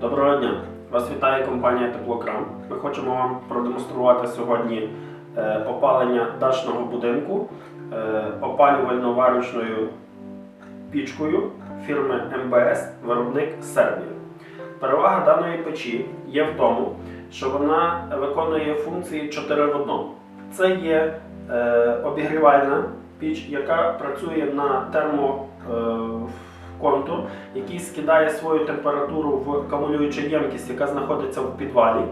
Доброго дня! Вас вітає компанія Теплокран. Ми хочемо вам продемонструвати сьогодні е, опалення дачного будинку е, опалювально-варочною пічкою фірми МБС, виробник Сербія. Перевага даної печі є в тому, що вона виконує функції 4 в 1. Це є е, обігрівальна піч, яка працює на термоконтур, який скидає свою температуру в акумулюючу ємкість, яка знаходиться в підвалі.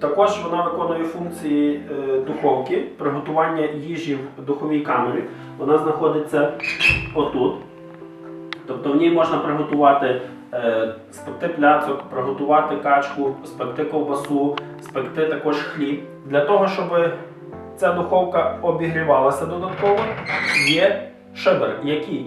Також вона виконує функції е, духовки, приготування їжі в духовій камері. Вона знаходиться отут. Тобто в ній можна приготувати е, спекти пляцок, приготувати качку, спекти ковбасу, спекти також хліб. Для того, щоб ця духовка обігрівалася додатково, є шибер, який,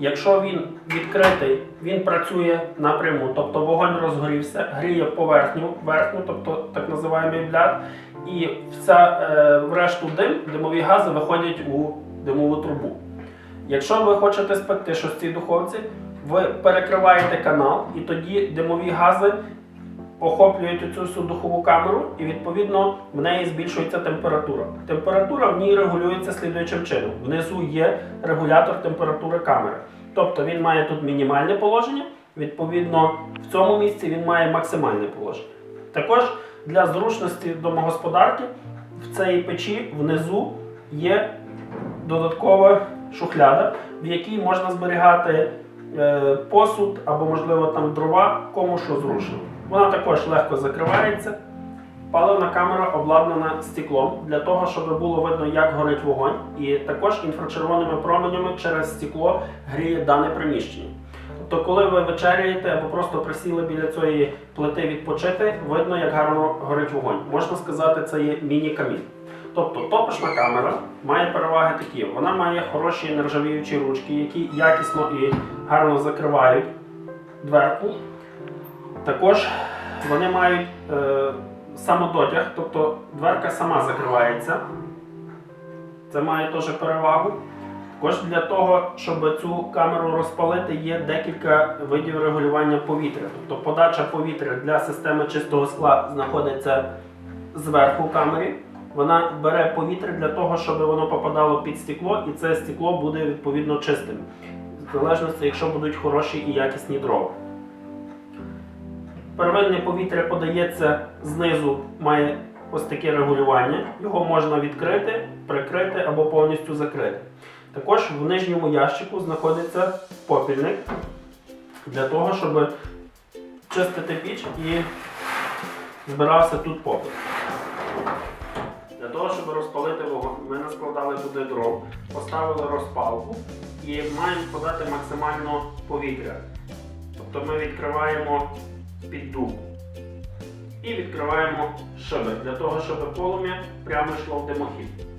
якщо він відкритий, він працює напряму, тобто вогонь розгорівся, гріє поверхню, верхню, тобто так називаємо бляд, і вся, е, врешту дим, димові гази виходять у димову трубу. Якщо ви хочете спекти щось в цій духовці, ви перекриваєте канал, і тоді димові гази охоплюють цю всю духову камеру, і відповідно в неї збільшується температура. Температура в ній регулюється слідуючим чином. Внизу є регулятор температури камери. Тобто він має тут мінімальне положення, відповідно, в цьому місці він має максимальне положення. Також для зручності домогосподарки в цій печі внизу є додаткова шухляда, в якій можна зберігати е, посуд або, можливо, там дрова, кому що зручно. Вона також легко закривається. Паливна камера обладнана стеклом для того, щоб було видно, як горить вогонь, і також інфрачервоними променями через стекло гріє дане приміщення. Тобто, коли ви вечеряєте або просто присіли біля цієї плити відпочити, видно, як гарно горить вогонь. Можна сказати, це є міні-камін. Тобто топочна камера має переваги такі: вона має хороші нержавіючі ручки, які якісно і гарно закривають дверку. Також вони мають е, самодотяг, тобто дверка сама закривається. Це має теж перевагу. Також для того, щоб цю камеру розпалити, є декілька видів регулювання повітря. Тобто подача повітря для системи чистого скла знаходиться зверху в камері. Вона бере повітря для того, щоб воно попадало під стекло, і це стекло буде відповідно чистим. В залежності, якщо будуть хороші і якісні дрова. Первинне повітря подається знизу, має ось таке регулювання. Його можна відкрити, прикрити або повністю закрити. Також в нижньому ящику знаходиться попільник для того, щоб чистити піч і збирався тут попіл. Для того, щоб розпалити вогонь, ми наскладали туди дров, поставили розпалку і маємо подати максимально повітря. Тобто ми відкриваємо піддув і відкриваємо шибер для того, щоб полум'я прямо йшло в димохід.